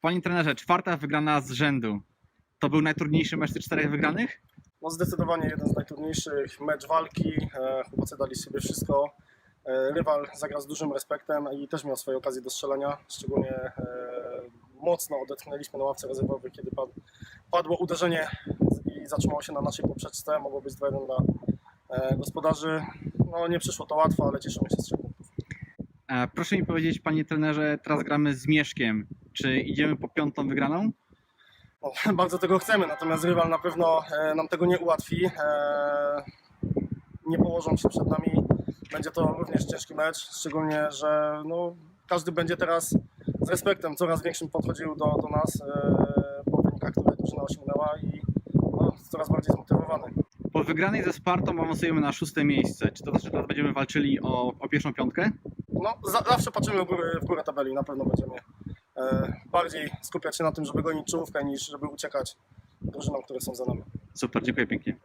Panie trenerze, czwarta wygrana z rzędu. To był najtrudniejszy mecz z tych czterech wygranych? No zdecydowanie jeden z najtrudniejszych, mecz walki, e, chłopacy dali z siebie wszystko. E, Rywal zagrał z dużym respektem i też miał swoje okazje do strzelania, szczególnie e, mocno odetchnęliśmy na ławce rezerwowej, kiedy pad, padło uderzenie i zatrzymało się na naszej poprzeczce, mogło być 2-1 dla gospodarzy. No nie przyszło to łatwo, ale cieszymy się z. E, Proszę mi powiedzieć, panie trenerze, teraz gramy z Mieszkiem. Czy idziemy po piątą wygraną? No, bardzo tego chcemy, natomiast rywal na pewno e, nam tego nie ułatwi. E, nie położą się przed nami. Będzie to również ciężki mecz, szczególnie, że no, każdy będzie teraz z respektem coraz większym podchodził do, do nas e, po wynikach, które drużyna osiągnęła i no, coraz bardziej zmotywowany. Po wygranej ze Spartą awansujemy na szóste miejsce. Czy to znaczy, że teraz będziemy walczyli o, o pierwszą piątkę? No, za, zawsze patrzymy w górę, w górę tabeli, na pewno będziemy e, bardziej skupiać się na tym, żeby gonić czołówkę, niż żeby uciekać drużynom, które są za nami. Super, dziękuję pięknie.